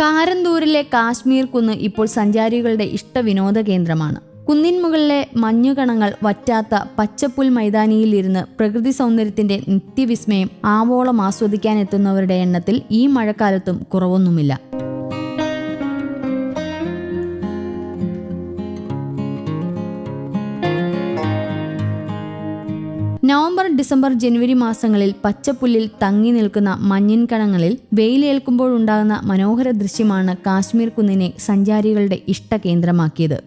കാരന്തൂരിലെ കാശ്മീർ കുന്ന് ഇപ്പോൾ സഞ്ചാരികളുടെ ഇഷ്ട വിനോദ കേന്ദ്രമാണ്. കുന്നിൻ മുകളിലെ മഞ്ഞുകണങ്ങൾ വറ്റാത്ത പച്ചപ്പുൽ മൈതാനിയിൽ ഇരുന്ന് പ്രകൃതി സൗന്ദര്യത്തിന്റെ നിത്യവിസ്മയം ആവോളം ആസ്വദിക്കാനെത്തുന്നവരുടെ എണ്ണത്തിൽ ഈ മഴക്കാലത്തും കുറവൊന്നുമില്ല. നവംബർ ഡിസംബർ ജനുവരി മാസങ്ങളിൽ പച്ചപ്പുല്ലിൽ തങ്ങി നിൽക്കുന്ന മഞ്ഞിൻകണങ്ങളിൽ വെയിലേൽക്കുമ്പോഴുണ്ടാകുന്ന മനോഹര ദൃശ്യമാണ് കാശ്മീർ കുന്നിനെ സഞ്ചാരികളുടെ ഇഷ്ട കേന്ദ്രമാക്കിയത്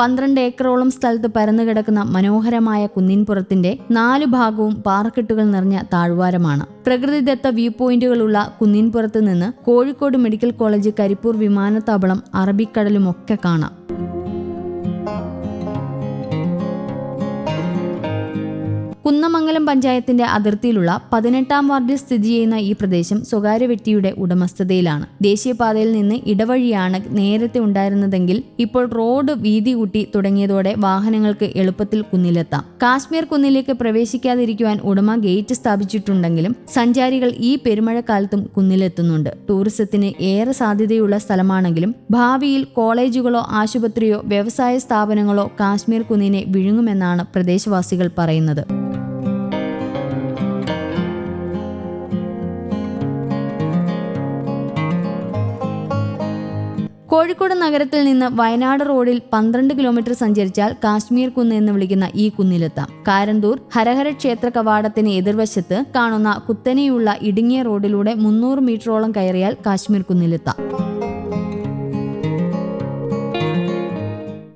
പന്ത്രണ്ട് ഏക്കറോളം സ്ഥലത്ത് പരന്നു കിടക്കുന്ന മനോഹരമായ കുന്നിൻപുറത്തിന്റെ നാലു ഭാഗവും പാറക്കെട്ടുകൾ നിറഞ്ഞ താഴ്വാരമാണ്. പ്രകൃതിദത്ത വ്യൂ പോയിന്റുകളുള്ള കുന്നിൻപുറത്ത് നിന്ന് കോഴിക്കോട് മെഡിക്കൽ കോളേജ് കരിപ്പൂർ വിമാനത്താവളം അറബിക്കടലുമൊക്കെ കാണാം. കുന്നമംഗലം പഞ്ചായത്തിന്റെ അതിർത്തിയിലുള്ള പതിനെട്ടാം വാർഡിൽ സ്ഥിതി ചെയ്യുന്ന ഈ പ്രദേശം സ്വകാര്യ വ്യക്തിയുടെ ഉടമസ്ഥതയിലാണ്. ദേശീയപാതയിൽ നിന്ന് ഇടവഴിയാണ് നേരത്തെ ഉണ്ടായിരുന്നതെങ്കിൽ ഇപ്പോൾ റോഡ് വീതി കൂട്ടി തുടങ്ങിയതോടെ വാഹനങ്ങൾക്ക് എളുപ്പത്തിൽ കുന്നിലെത്താം. കാശ്മീർ കുന്നിലേക്ക് പ്രവേശിക്കാതിരിക്കുവാൻ ഉടമ ഗേറ്റ് സ്ഥാപിച്ചിട്ടുണ്ടെങ്കിലും സഞ്ചാരികൾ ഈ പെരുമഴക്കാലത്തും കുന്നിലെത്തുന്നുണ്ട്. ടൂറിസത്തിന് ഏറെ സാധ്യതയുള്ള സ്ഥലമാണെങ്കിലും ഭാവിയിൽ കോളേജുകളോ ആശുപത്രിയോ വ്യവസായ സ്ഥാപനങ്ങളോ കാശ്മീർ കുന്നിനെ വിഴുങ്ങുമെന്നാണ് പ്രദേശവാസികൾ പറയുന്നത്. കോഴിക്കോട് നഗരത്തിൽ നിന്ന് വയനാട് റോഡിൽ പന്ത്രണ്ട് കിലോമീറ്റർ സഞ്ചരിച്ചാൽ കാശ്മീർ കുന്ന് എന്ന് വിളിക്കുന്ന ഈ കുന്നിലെത്താം. കാരന്തൂർ ഹരഹര ക്ഷേത്ര കവാടത്തിന് എതിർവശത്ത് കാണുന്ന കുത്തനെയുള്ള ഇടുങ്ങിയ റോഡിലൂടെ മുന്നൂറ് മീറ്ററോളം കയറിയാൽ കാശ്മീർ കുന്നിലെത്താം.